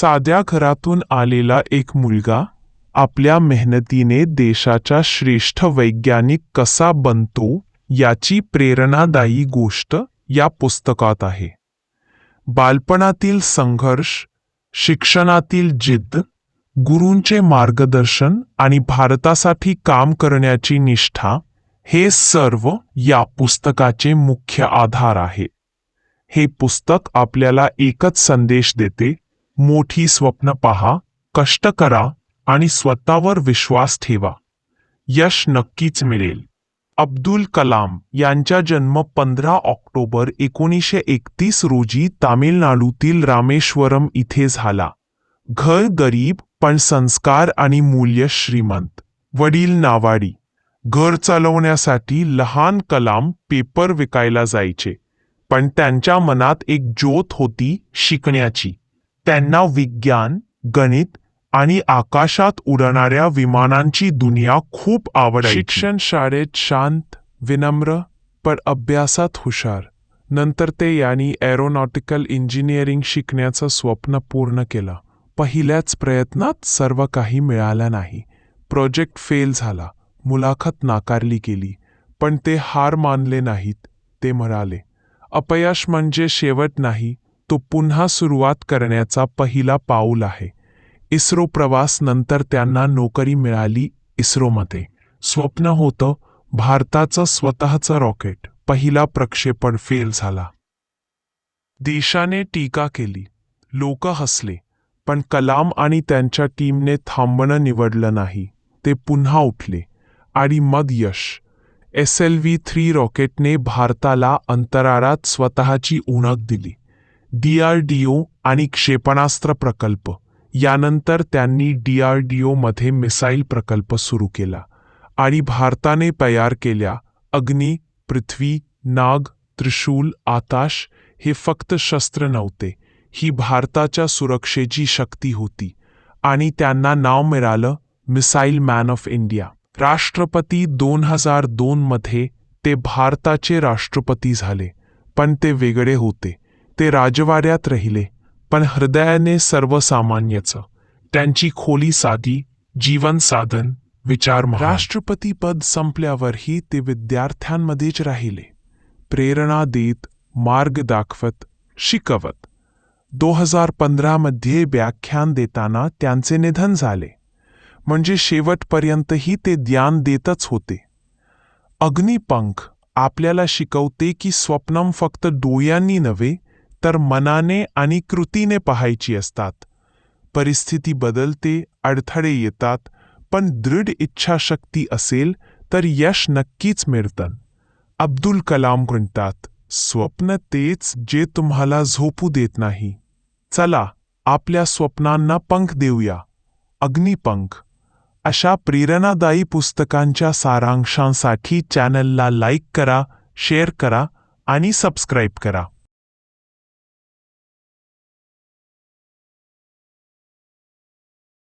साध्या घरातून आलेला एक मुलगा आपल्या मेहनतीने देशाचा श्रेष्ठ वैज्ञानिक कसा बनतो याची प्रेरणादायी गोष्ट या पुस्तकात आहे. बालपणातील संघर्ष शिक्षणातील जिद्द गुरूंचे मार्गदर्शन आणि भारतासाठी काम करण्याची निष्ठा हे सर्व या पुस्तकाचे मुख्य आधार आहे. हे पुस्तक आपल्याला एकच संदेश देते मोठी स्वप्न पहा कष्ट करा आणि स्वतःवर विश्वास ठेवा. यश नक्कीच मिळेल. अब्दुल कलाम यांचा जन्म पंधरा ऑक्टोबर एकोणीसशे एकतीस रोजी तामिळनाडूतील रामेश्वरम इथे झाला. घर गरीब पण संस्कार आणि मूल्य श्रीमंत. वडील नावाडी. घर चालवण्यासाठी लहान कलाम पेपर विकायला जायचे. पण त्यांच्या मनात एक ज्योत होती शिकण्याची. त्यांना विज्ञान गणित आणि आकाशात उडणाऱ्या विमानांची दुनिया खूप आवड शिक्षण शाळेत शांत विनम्र पण अभ्यासात हुशार. नंतर ते यांनी एरोनॉटिकल इंजिनिअरिंग शिकण्याचं स्वप्न पूर्ण केलं. पहिल्याच प्रयत्नात सर्व काही मिळालं नाही. प्रोजेक्ट फेल झाला. मुलाखत नाकारली गेली. पण ते हार मानले नाहीत ते म्हणाले. अपयश म्हणजे शेवट नाही तो पुन्हा सुरुवात करण्याचा पहिला पाऊल आहे. इस्रो प्रवास नंतर त्यांना नोकरी मिळाली इस्रोमध्ये. स्वप्न होतं भारताचं स्वतःचं रॉकेट पहिला प्रक्षेपण फेल झाला. देशाने टीका केली. लोक हसले पण कलाम आणि त्यांच्या टीमने थांबणं निवडलं नाही. ते पुन्हा उठले आणि मग यश. एस एल व्ही थ्री रॉकेटने भारताला अंतराळात स्वतःची उणक दिली. डीआरडीओ आणि क्षेपणास्त्र प्रकल्प. यानंतर त्यांनी डीआरडीओ मध्ये मिसाईल प्रकल्प सुरू केला आणि भारताने तयार केल्या अग्नी पृथ्वी नाग त्रिशूल आकाश हे फक्त शस्त्र नव्हते. ही भारताच्या सुरक्षेची शक्ती होती आणि त्यांना नाव मिळालं मिसाईल मॅन ऑफ इंडिया. राष्ट्रपती दोन हजार दोन मध्ये ते भारताचे राष्ट्रपती झाले पण ते वेगळे होते. ते राजवाड्यात राहिले पण हृदयाने सर्वसामान्यचं. त्यांची खोली साधी जीवन साधन विचार राष्ट्रपती पद संपल्यावरही ते विद्यार्थ्यांमध्येच राहिले. प्रेरणा देत मार्ग दाखवत शिकवत. दो हजार पंधरामध्ये व्याख्यान देताना त्यांचे निधन झाले. म्हणजे शेवटपर्यंतही ते ज्ञान देतच होते. अग्निपंख आपल्याला शिकवते की स्वप्नम फक्त डोळ्यांनी नव्हे तर मनाने आणि कृतीने पाहायची असतात. परिस्थिती बदलते अडथळे येतात पण दृढ इच्छाशक्ती असेल तर यश नक्कीच मिळतं. अब्दुल कलाम म्हणतात स्वप्न तेच जे तुम्हाला झोपू देत नाही. चला आपल्या स्वप्नांना पंख देऊया. अग्निपंख. अशा प्रेरणादायी पुस्तकांच्या सारांशांसाठी चॅनलला लाईक करा शेअर करा आणि सबस्क्राईब करा.